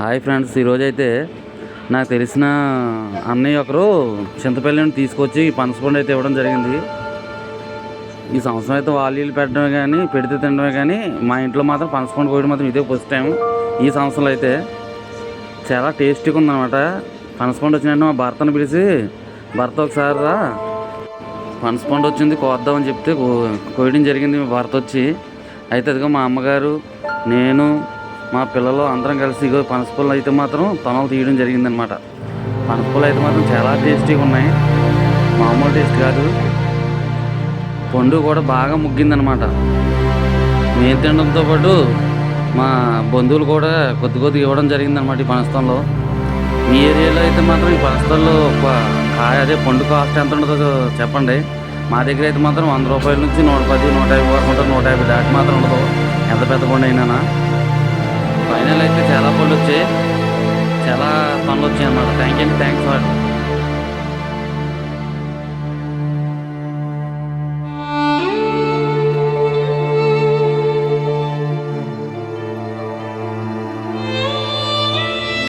Hi friends ఈరోజు అయితే నాకు తెలిసిన అన్నయ్య ఒకరు చింతపల్లిని తీసుకొచ్చి ఈ పనసపండు అయితే ఇవ్వడం జరిగింది. ఈ సంవత్సరం అయితే వాళ్ళు పెట్టడమే కానీ పెడితే తినడమే కానీ మా ఇంట్లో మాత్రం పనసపండు కోయడం మాత్రం ఇదే ఫస్ట్ టైం. ఈ సంవత్సరంలో అయితే చాలా టేస్టీగా ఉందన్నమాట. పనసపండు వచ్చినట్టు మా భర్తను పిలిచి భర్త ఒకసారి రా పనసపండు వచ్చింది కోద్దామని చెప్తే కోయడం జరిగింది. మా భర్త వచ్చి అయితే అదిగో మా అమ్మగారు నేను మా పిల్లలు అందరం కలిసి ఇగో పనసపళ్ళు అయితే మాత్రం తొనలు తీయడం జరిగిందనమాట పనసపళ్ళు అయితే మాత్రం చాలా టేస్టీగా ఉన్నాయి. మామూలు టేస్ట్ కాదు. పండు కూడా బాగా ముగ్గిందనమాట మేము తినడంతో పాటు మా బంధువులు కూడా కొద్ది కొద్దిగా ఇవ్వడం జరిగిందనమాట ఈ పనస్థంలో మీ ఏరియాలో అయితే మాత్రం ఈ పనస్థల్లో ఒక కాయ అదే పండు కాస్ట్ ఎంత ఉంటుందో చెప్పండి. మా దగ్గర అయితే మాత్రం వంద రూపాయల నుంచి నూట పది నూట యాభై వరకు ఉంటుంది. నూట యాభై దాటి మాత్రం ఉండదు. ఎంత పెద్ద పండు అయినా. ఫైనల్ అయితే చాలా పళ్ళు వచ్చాయి చాలా పనులు వచ్చాయి అన్నమాట థ్యాంక్ యూ థ్యాంక్స్ ఫర్